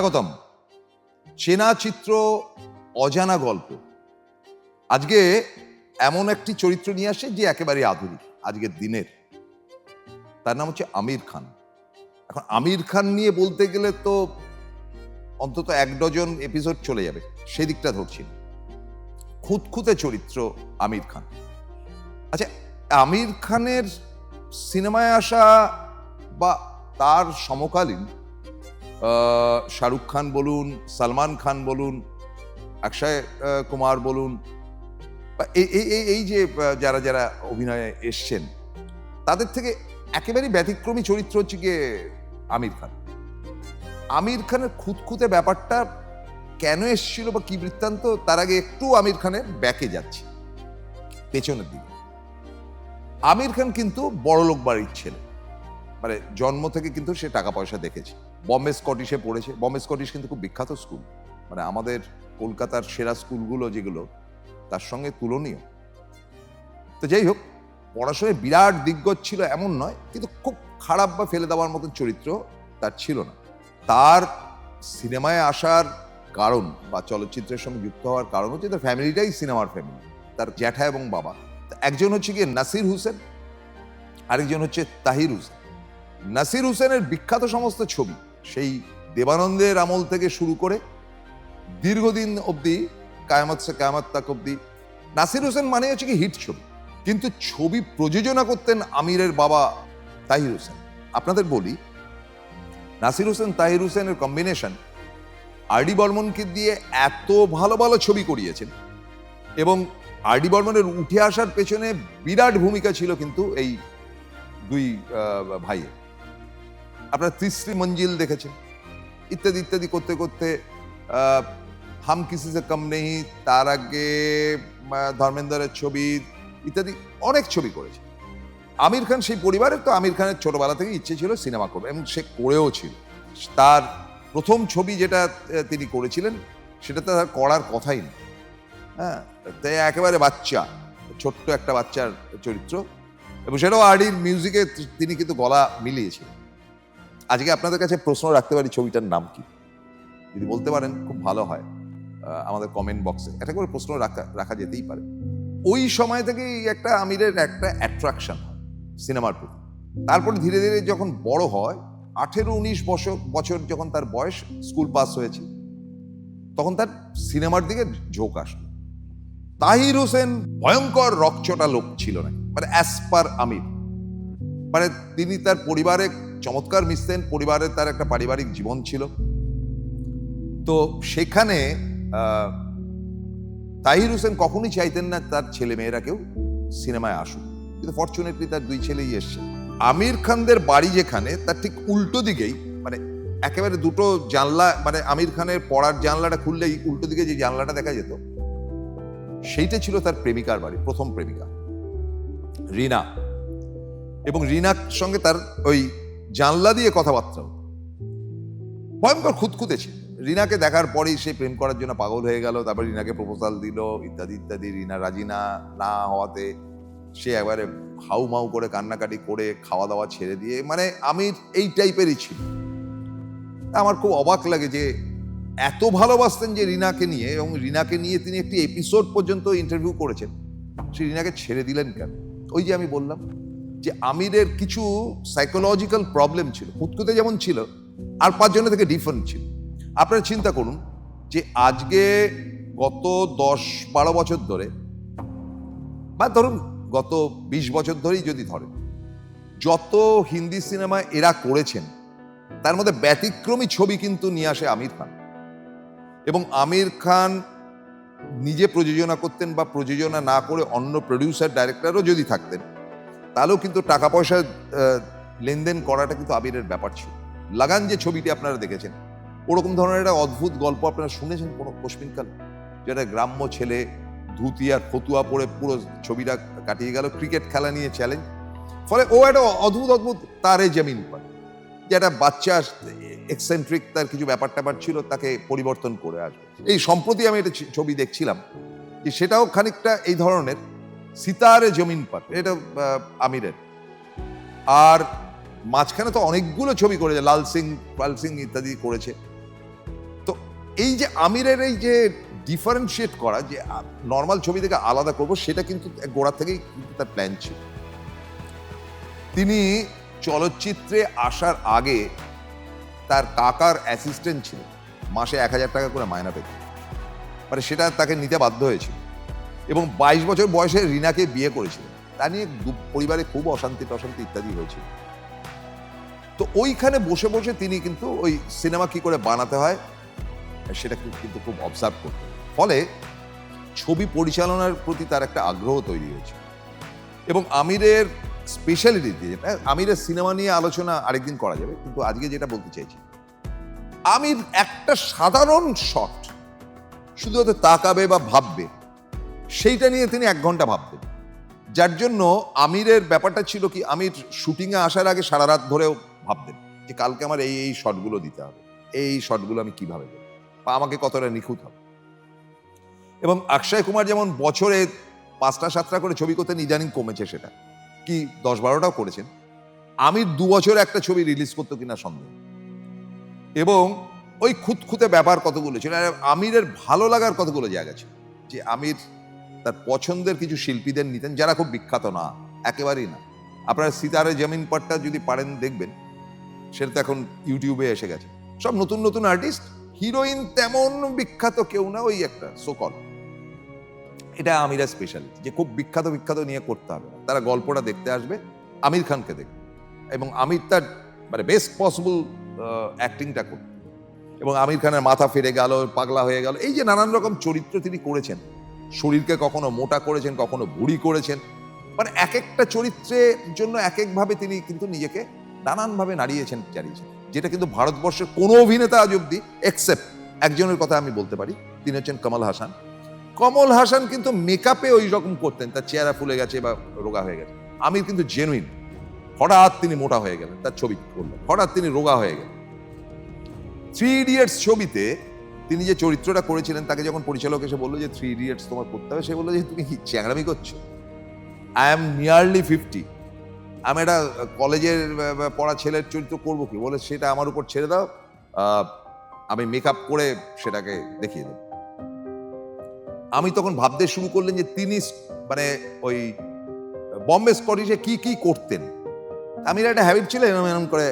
স্বাগতম। চেনা চিত্র, অজানা গল্প। আজকে এমন একটি চরিত্র নিয়ে আসে যে একেবারে আধুনিক, আজকের দিনের। তার নাম হচ্ছে আমির খান। এখন আমির খান নিয়ে বলতে গেলে তো অন্তত এক ডজন এপিসোড চলে যাবে, সেদিকটা ধরছি না। খুঁতখুঁতে চরিত্র আমির খান। আচ্ছা আমির খানের সিনেমায় আসা বা তার সমকালীন শাহরুখ খান বলুন, সালমান খান বলুন, অক্ষয় কুমার বলুন এই- এই যে যারা যারা অভিনয়ে এসছেন, তাদের থেকে একেবারেই ব্যতিক্রমী চরিত্র হচ্ছে গিয়ে আমির খান। আমির খানের খুঁতখুঁতে ব্যাপারটা কেন এসেছিল বা কি বৃত্তান্ত, তার আগে একটু আমির খানের ব্যাকে যাচ্ছে, পেছনের দিকে। আমির খান কিন্তু বড়লোক বাড়ির ছেলে। মানে জন্ম থেকে কিন্তু সে টাকা পয়সা দেখেছে। বম্বে স্কটিশে পড়েছে। বম্বে স্কটিশ কিন্তু খুব বিখ্যাত স্কুল মানে আমাদের কলকাতার সেরা স্কুলগুলো যেগুলো, তার সঙ্গে তুলনীয়। তো যাই হোক, পড়াশোনায় বিরাট দিগ্গজ ছিল, এমন নয়, কিন্তু খুব খারাপ বা ফেলে দেওয়ার মতন চরিত্র তার ছিল না। তার সিনেমায় আসার কারণ বা চলচ্চিত্রের সঙ্গে যুক্ত হওয়ার কারণ হচ্ছে তার ফ্যামিলিটাই সিনেমার ফ্যামিলি তার জ্যাঠা এবং বাবা। একজন হচ্ছে গিয়ে নাসির হুসেন, আরেকজন হচ্ছে তাহির হোসেন। নাসির হুসেনের বিখ্যাত সমস্ত ছবি সেই দেবানন্দের আমল থেকে শুরু করে দীর্ঘদিন অবধি, কায়ামত সে কায়ামত তাক অবধি, নাসির হোসেন মানে হচ্ছে কি হিট ছবি। কিন্তু ছবি প্রযোজনা করতেন আমিরের বাবা তাহির হোসেন। আপনাদের বলি, নাসির হোসেন, তাহির হোসেনের কম্বিনেশন আরডি বর্মনকে দিয়ে এত ভালো ভালো ছবি করিয়েছেন এবং আরডি বর্মনের উঠে আসার পেছনে বিরাট ভূমিকা ছিল কিন্তু এই দুই ভাইয়ের। আপনারা তিসরি মঞ্জিল দেখেছেন। ইত্যাদি ইত্যাদি করতে করতে হাম কিসি সে কম নেই তার আগে ধর্মেন্দ্রের ছবি, ইত্যাদি অনেক ছবি করেছে। আমির খান সেই পরিবারের, তো আমির খানের ছোটবেলা থেকে ইচ্ছে ছিল সিনেমা করবে এবং সে করেও ছিল। তার প্রথম ছবি যেটা তিনি করেছিলেন, সেটা তো তার করার কথাই না। হ্যাঁ তাই একেবারে বাচ্চা, ছোট্ট একটা বাচ্চার চরিত্র, এবং সেটাও আরডির মিউজিকে, তিনি কিন্তু গলা মিলিয়েছিলেন। আজকে আপনাদের কাছে প্রশ্ন রাখতে পারি ছবিটার নাম কি? যদি বলতে পারেন, খুব ভালো হয় আমাদের কমেন্ট বক্সে একটা করে প্রশ্ন রাখা রাখা যেতেই পারে। ওই সময় থেকেই একটা আমিরের একটা অ্যাট্রাকশন হয় সিনেমার প্রতি। তারপরে ধীরে ধীরে যখন বড় হয়, আঠেরো উনিশ বছর বছর যখন তার বয়স স্কুল পাস হয়েছে, তখন তার সিনেমার দিকে ঝোঁক আসলো। তাহির হোসেন ভয়ঙ্কর রকচটা লোক ছিল না মানে অ্যাজ পার আমির। মানে তিনি তার পরিবারে চমৎকার মিশতেন পরিবারে তার একটা পারিবারিক জীবন ছিল। তো সেখানে তাহির হোসেন কখনোই চাইতেন না তার ছেলে মেয়েরা কেউ সিনেমায় আসুক। কিন্তু ফর্চুনেটলি তার দুই ছেলেই এসছে আমির খানদের বাড়ি যেখানে, তার ঠিক উল্টো দিকেই মানে একেবারে দুটো জানলা মানে আমির খানের পড়ার জানলাটা খুললেই উল্টো দিকে যে জানলাটা দেখা যেত, সেইটা ছিল তার প্রেমিকার বাড়ি, প্রথম প্রেমিকা, রিনা। এবং রিনার সঙ্গে তার ওই জানলা দিয়ে কথাবার্তা হতো। ভয়ঙ্কর খুঁতখুঁতে ছিল। রিনাকে দেখার পরেই সে প্রেম করার জন্য পাগল হয়ে গেল, তারপর রিনাকে প্রপোজাল দিল, ইত্যাদি ইত্যাদি। রিনা রাজি না না হওয়াতে সে একবারে হাউ মাউ করে কান্নাকাটি করে খাওয়া দাওয়া ছেড়ে দিয়ে মানে আমি এই টাইপেরই ছিল। আমার খুব অবাক লাগে যে এত ভালোবাসতেন যে রিনাকে নিয়ে, এবং রিনাকে নিয়ে তিনি একটি এপিসোড পর্যন্ত ইন্টারভিউ করেছেন। সে রিনাকে ছেড়ে দিলেন কেন? ওই যে আমি বললাম যে আমিরের কিছু সাইকোলজিক্যাল প্রবলেম ছিল খুঁতখুঁতে যেমন ছিল, আর পাঁচজনের থেকে ডিফারেন্ট ছিল। আপনারা চিন্তা করুন যে আজকে গত দশ বারো বছর ধরে, বা ধরুন গত বিশ বছর ধরেই যদি ধরেন যত হিন্দি সিনেমা এরা করেছেন, তার মধ্যে ব্যতিক্রমী ছবি কিন্তু নিয়ে আসে আমির খান। এবং আমির খান নিজে প্রযোজনা করতেন বা প্রযোজনা না করে অন্য প্রডিউসার ডাইরেক্টরও যদি থাকতেন তাহলেও কিন্তু টাকা পয়সা লেনদেন করাটা কিন্তু আবিরের ব্যাপার ছিল। লাগান যে ছবিটি আপনারা দেখেছেন, ওরকম ধরনের একটা অদ্ভুত গল্প আপনারা শুনেছেন কোনো কোশ্মিনকাল? যেটা গ্রাম্য ছেলে ধুতি আর ফতুয়া পরে পুরো ছবিটা কাটিয়ে গেল, ক্রিকেট খেলা নিয়ে চ্যালেঞ্জ ফলে ও একটা অদ্ভুত অদ্ভুত তারে জমিন পায়। যে একটা বাচ্চা এক্সেন্ট্রিক তার কিছু ব্যাপার ট্যাপার ছিল, তাকে পরিবর্তন করে আসবে। এই সম্প্রতি আমি একটা ছবি দেখছিলাম, যে সেটাও খানিকটা এই ধরনের। সিতারে জমিন পার এটা আমিরের। আর মাঝখানে তো অনেকগুলো ছবি করেছে, লাল সিং, পাল সিং ইত্যাদি করেছে। তো এই যে আমিরের এই যে ডিফারেন্সিয়েট করা, যে নর্মাল ছবি থেকে আলাদা করব, সেটা কিন্তু গোড়া থেকেই কিন্তু তার প্ল্যান ছিল। তিনি চলচ্চিত্রে আসার আগে তার কাকার অ্যাসিস্ট্যান্ট ছিল মাসে এক হাজার টাকা করে মায়না পেত মানে সেটা তাকে নিতে বাধ্য হয়েছিল। এবং বাইশ বছর বয়সে রিনাকে বিয়ে করেছিল। তা নিয়ে পরিবারে খুব অশান্তি টশান্তি ইত্যাদি হয়েছিল। তো ওইখানে বসে বসে তিনি কিন্তু ওই সিনেমা কি করে বানাতে হয়, সেটা কিন্তু খুব অবজার্ভ করতেন। ফলে ছবি পরিচালনার প্রতি তার একটা আগ্রহ তৈরি হয়েছে। এবং আমিরের স্পেশালিটি যেটা আমিরের সিনেমা নিয়ে আলোচনা আরেকদিন করা যাবে, কিন্তু আজকে যেটা বলতে চাইছি, আমির একটা সাধারণ শট শুধু হয়তো তাকাবে বা ভাববে সেইটা নিয়ে তিনি এক ঘণ্টা ভাবতেন। যার জন্য আমিরের ব্যাপারটা ছিল কি, আমির শুটিংয়ে আসার আগে সারা রাত ধরেও ভাবতেন যে কালকে আমার এই এই শটগুলো দিতে হবে। এই শটগুলো আমি কীভাবে দেবো? বা আমাকে কতটা নিখুঁত হবে? এবং অক্ষয় কুমার যেমন বছরে পাঁচটা, সাতটা করে ছবি করতেন, ইদানিং কমেছে সেটা। কি, দশ বারোটাও করেছেন। আমির দু বছরে একটা ছবি রিলিজ করতো কিনা সন্দেহ এবং ওই খুঁতখুঁতে ব্যাপার কতগুলো ছিল আমিরের ভালো লাগার কতগুলো জায়গা ছিল, যে আমির তার পছন্দের কিছু শিল্পীদের নিতেন, যারা খুব বিখ্যাত না, একেবারেই না। আপনারা সিতারে জমিন পাট্টা যদি পারেন দেখবেন, সেটা তো এখন ইউটিউবে এসে গেছে। সব নতুন নতুন আর্টিস্ট হিরোইন তেমন বিখ্যাত কেউ না, ওই একটা সোকল এটা আমিরা স্পেশাল যে খুব বিখ্যাত বিখ্যাত নিয়ে করতে হবে তারা গল্পটা দেখতে আসবে, আমির খানকে দেখবে। এবং আমির তার মানে বেস্ট পসিবল অ্যাক্টিংটা করবে। এবং আমির খানের মাথা ফিরে গেল, পাগলা হয়ে গেল, এই যে নানান রকম চরিত্র তিনি করেছেন শরীরকে কখনো মোটা করেছেন, কখনো বুড়ি করেছেন। মানে এক একটা চরিত্রের জন্য এক একভাবে তিনি কিন্তু নিজেকে নানানভাবে নাড়িয়েছেন চালিয়েছেন যেটা কিন্তু ভারতবর্ষের কোনো অভিনেতা আজ অব্দি এক্সেপ্ট একজনের কথা আমি বলতে পারি, তিনি হচ্ছেন কমল হাসান। কমল হাসান কিন্তু মেকআপে ওই রকম করতেন, তার চেহারা ফুলে গেছে বা রোগা হয়ে গেছে। আমির কিন্তু জেনুইন হঠাৎ তিনি মোটা হয়ে গেলেন, তার ছবি করলেন হঠাৎ তিনি রোগা হয়ে গেলেন। থ্রি ইডিয়টস ছবিতে তিনি যে চরিত্রটা করেছিলেন, তাকে যখন পরিচালক এসে বলল যে থ্রি ইডিয়টস তোমার করতে হবে, সে বলল যে, তুমি কি চ্যাংরামি করছ? আই এম নিয়ারলি ফিফটি আমি একটা কলেজের পড়া ছেলের চরিত্র করব কি? বলে, সেটা আমার উপর ছেড়ে দাও আমি মেকআপ করে সেটাকে দেখিয়ে দেবো। আমি তখন ভাবতে শুরু করলেন যে, তিনি মানে ওই বম্বে স্কটিশে কি কি করতেন? আমি একটা হ্যাবিট ছিল এরকম এরকম করে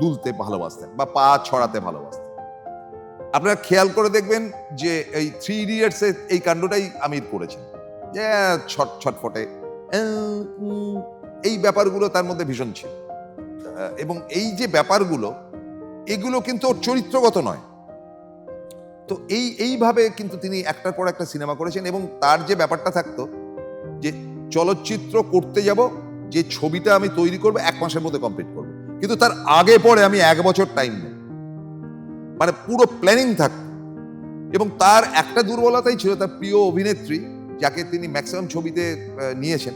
দুলতে ভালোবাসতেন বা পা ছড়াতে ভালোবাসতেন। আপনারা খেয়াল করে দেখবেন যে এই থ্রি ইডিয়টস এই কাণ্ডটাই আমির করেছেন। ছট, ছটফটে। এই ব্যাপারগুলো তার মধ্যে ভীষণ ছিল। এবং এই যে ব্যাপারগুলো, এগুলো কিন্তু ওর চরিত্রগত নয়। তো এই, এইভাবে কিন্তু তিনি একটার পর একটা সিনেমা করেছেন এবং তার যে ব্যাপারটা থাকতো, যে চলচ্চিত্র করতে যাব, যে ছবিটা আমি তৈরি করব, এক মাসের মধ্যে কমপ্লিট করব। কিন্তু তার আগে পরে আমি এক বছর টাইম নেই মানে পুরো প্ল্যানিং থাকতো এবং তার একটা দুর্বলতাই ছিল তার প্রিয় অভিনেত্রী, যাকে তিনি ম্যাক্সিমাম ছবিতে নিয়েছেন।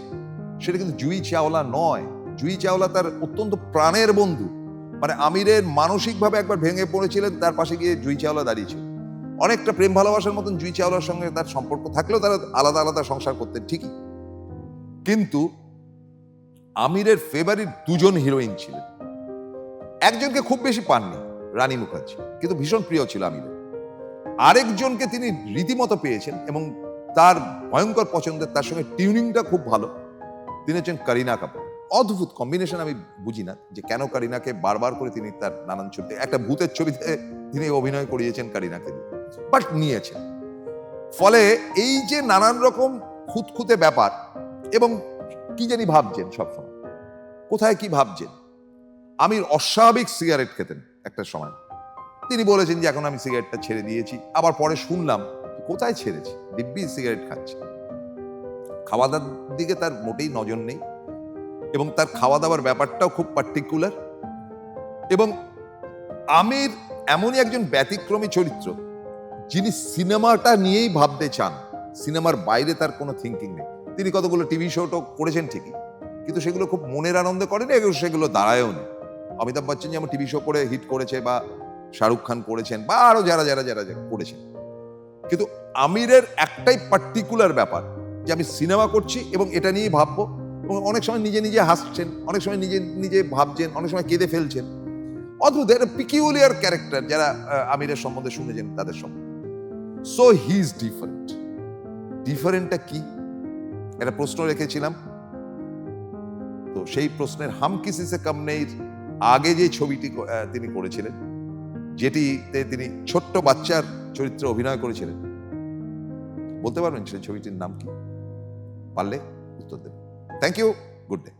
সেটা কিন্তু জুই চাওলা নয়। জুই চাওলা তার অত্যন্ত প্রাণের বন্ধু। মানে আমিরের মানসিকভাবে একবার ভেঙে পড়েছিলেন, তার পাশে গিয়ে জুই চাওলা দাঁড়িয়েছিল অনেকটা প্রেম ভালোবাসার মতন জুই চাওলার সঙ্গে তার সম্পর্ক থাকলেও তারা আলাদা আলাদা সংসার করতেন, ঠিকই। কিন্তু আমিরের ফেভারিট দুজন হিরোইন ছিলেন। একজনকে খুব বেশি পাননি। রানী মুখার্জি। কিন্তু ভীষণ প্রিয় ছিল আমিরের আরেকজনকে তিনি রীতিমতো পেয়েছেন এবং তার ভয়ঙ্কর পছন্দের তার সঙ্গে টিউনিংটা খুব ভালো। তিনি হচ্ছেন করিনা কাপুর। অদ্ভুত কম্বিনেশন আমি বুঝি না যে কেন করিনাকে বারবার করে তিনি তার নানান ছবিতে, একটা ভূতের ছবিতে তিনি অভিনয় করিয়েছেন করিনাকে বাট নিয়েছেন। ফলে এই যে নানান রকম খুঁতখুঁতে ব্যাপার এবং কি জানি ভাবছেন সবসময়। কোথায় কি ভাবছেন? আমি অস্বাভাবিক সিগারেট খেতেন। একটা সময়। তিনি বলেছেন যে, এখন আমি সিগারেটটা ছেড়ে দিয়েছি। আবার পরে শুনলাম কোথায় ছেড়েছি? দিব্যি সিগারেট খাচ্ছে। খাওয়া দাওয়ার দিকে তার মোটেই নজর নেই এবং তার খাওয়া দাওয়ার ব্যাপারটাও খুব পার্টিকুলার এবং আমির এমনই একজন ব্যতিক্রমী চরিত্র যিনি সিনেমাটা নিয়েই ভাবতে চান। সিনেমার বাইরে তার কোনো থিঙ্কিং নেই। তিনি কতগুলো টিভি শোটো করেছেন ঠিকই, কিন্তু সেগুলো খুব মনের আনন্দে করেনি এবং সেগুলো দাঁড়ায়ও নেই অমিতাভ বচ্চন যেমন টিভি শো করে হিট করেছে বা শাহরুখ খান করেছেন বা আরও যারা যারা যারা করেছেন। কিন্তু আমিরের একটাই পার্টিকুলার ব্যাপার যে আমি সিনেমা করছি এবং এটা নিয়েই ভাববো। এবং অনেক সময় নিজে নিজে হাসছেন, অনেক সময় নিজে নিজে ভাবছেন, অনেক সময় কেঁদে ফেলছেন। অদ্ভুত একটা পিকিউলিয়ার ক্যারেক্টার যারা আমিরের সম্বন্ধে শুনেছেন তাদের সম্বন্ধে। সো হি ইজ ডিফারেন্ট ডিফারেন্টটা কি? একটা প্রশ্ন রেখেছিলাম। তো সেই প্রশ্নের হাম কিসি সে কম নেই? আগে যে ছবিটি তিনি করেছিলেন, যেটিতে তিনি ছোট্ট বাচ্চার চরিত্রে অভিনয় করেছিলেন, বলতে পারবেন সেই ছবিটির নাম কি? পারলে উত্তর দেবেন। Thank you good day